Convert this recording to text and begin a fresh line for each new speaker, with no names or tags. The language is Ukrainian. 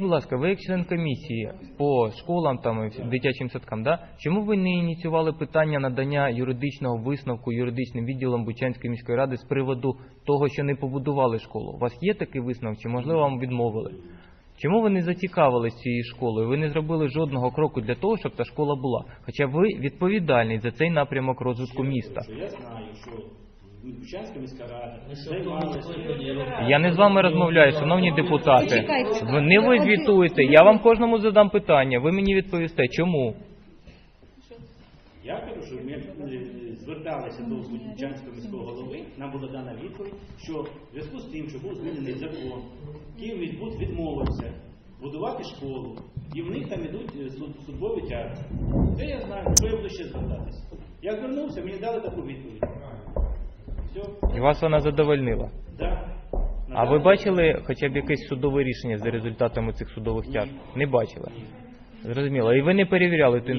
Будь ласка, ви як член комісії по школам там і дитячим садкам, да? чому ви не ініціювали питання надання юридичного висновку юридичним відділом Бучанської міської ради з приводу того, що не побудували школу? У вас є такий висновок, чи можливо вам відмовили? Чому ви не зацікавились цією школою? Ви не зробили жодного кроку для того, щоб та школа була. Хоча ви відповідальний за цей напрямок розвитку міста.
Я знаю, що Бучанська міська рада займалася.
Я не з вами розмовляю, шановні депутати.
Почекайте.
Ви не ви звітуєте. Я вам кожному задам питання. Ви мені відповісте, чому?
Я кажу, що ми е, зверталися до Бучанського міського голови, нам була дана відповідь, що в зв'язку з тим, що був змінений закон, Київміськбуд відмовився будувати школу, і в них там ідуть е, суд- судові тяги. Це я знаю, що я буду ще звертатися. Я звернувся, мені дали таку відповідь.
І вас вона задовольнила.
да.
А ви бачили хоча б якесь судове рішення за результатами цих судових тяг? Не бачили. Зрозуміло. І ви не перевіряли ту